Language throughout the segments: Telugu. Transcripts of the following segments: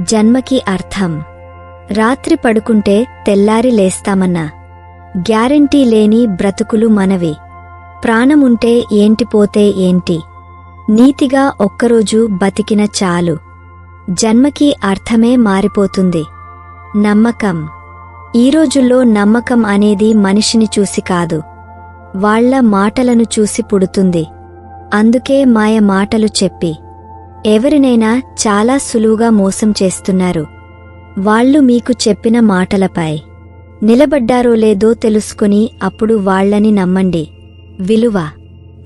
జన్మకి అర్థం. రాత్రి పడుకుంటే తెల్లారి లేస్తామన్నా. గ్యారంటీ లేని బ్రతుకులు మనవి. ప్రాణముంటే ఏంటి పోతే ఏంటి? నీతిగా ఒక్కరోజు బతికిన చాలు. జన్మకి అర్థమే మారిపోతుంది. నమ్మకం. ఈ రోజుల్లో నమ్మకం అనేది మనిషిని చూసి కాదు. వాళ్ళ మాటలను చూసి పుడుతుంది. అందుకే మాయ మాటలు చెప్పి. ఎవరినైనా చాలా సులువుగా మోసం చేస్తున్నారు. వాళ్ళు మీకు చెప్పిన మాటలపై నిలబడ్డారో లేదో తెలుసుకుని అప్పుడు వాళ్ళని నమ్మండి. విలువ.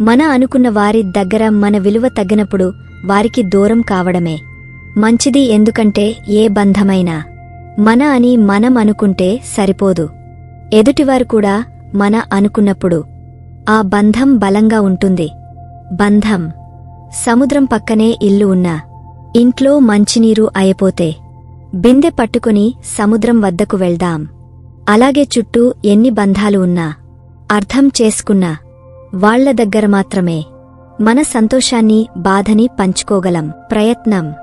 మన అనుకున్న వారి దగ్గర మన విలువ తగ్గినప్పుడు వారికి దూరం కావడమే. మంచిది ఎందుకంటే ఏ బంధమైనా. మన అని మనం అనుకుంటే సరిపోదు. ఎదుటివారు కూడా మన అనుకున్నప్పుడు. ఆ బంధం బలంగా ఉంటుంది. బంధం. సముద్రం పక్కనే ఇల్లు ఉన్నా ఇంట్లో మంచినీరు అయిపోతే బిందె పట్టుకుని సముద్రం వద్దకు వెళ్దాం. అలాగే చుట్టూ ఎన్ని బంధాలు ఉన్నా అర్థం చేసుకున్నా వాళ్ళ దగ్గర మాత్రమే మన సంతోషాన్ని బాధని పంచుకోగలం. ప్రయత్నం.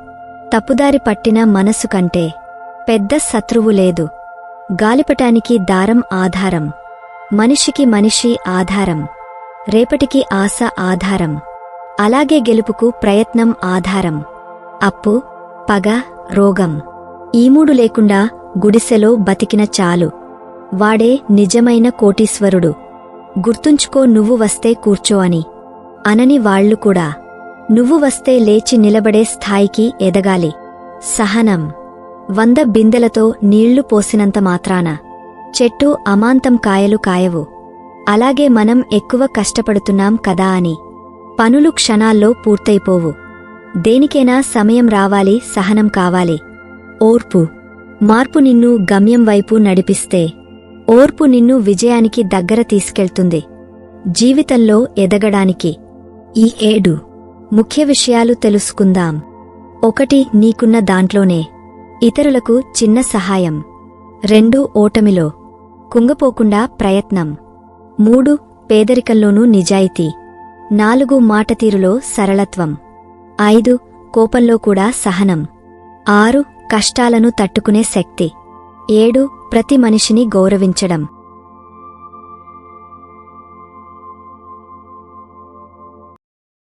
తప్పుదారి పట్టిన మనసు కంటే పెద్ద శత్రువు లేదు. గాలిపటానికి దారం ఆధారం. మనిషికి మనిషి ఆధారం. రేపటికి ఆశ ఆధారం. అలాగే గెలుపుకు ప్రయత్నం ఆధారం. అప్పు పగ రోగం. ఈ మూడు లేకుండా గుడిసెలో బతికిన చాలు. వాడే నిజమైన కోటీశ్వరుడు. గుర్తుంచుకో నువ్వు వస్తే కూర్చో అని. అనని వాళ్ళు కూడా. నువ్వు వస్తే లేచి నిలబడే స్థాయికి ఎదగాలి. సహనం. వంద బిందెలతో నీళ్ళు పోసినంత మాత్రాన. చెట్టు అమాంతం కాయలు కాయవు. అలాగే మనం ఎక్కువ కష్టపడుతున్నాం కదా అని. పనులు క్షణాల్లో పూర్తయిపోవు. దేనికైనా సమయం రావాలి సహనం కావాలి. ఓర్పు. మార్పు నిన్ను గమ్యం వైపు నడిపిస్తే. ఓర్పు నిన్ను విజయానికి దగ్గర తీసుకెళ్తుంది. జీవితంలో ఎదగడానికి. ఈ ఏడు ముఖ్య విషయాలు తెలుసుకుందాం. ఒకటి నీకున్న దాంట్లోనే. ఇతరులకు చిన్న సహాయం. రెండు ఓటమిలో. కుంగపోకుండా ప్రయత్నం. మూడు పేదరికంలోనూ నిజాయితీ. నాలుగు మాటతీరులో సరళత్వం. ఐదు కోపంలో కూడా సహనం. ఆరు కష్టాలను తట్టుకునే శక్తి. ఏడు ప్రతి మనిషిని గౌరవించడం.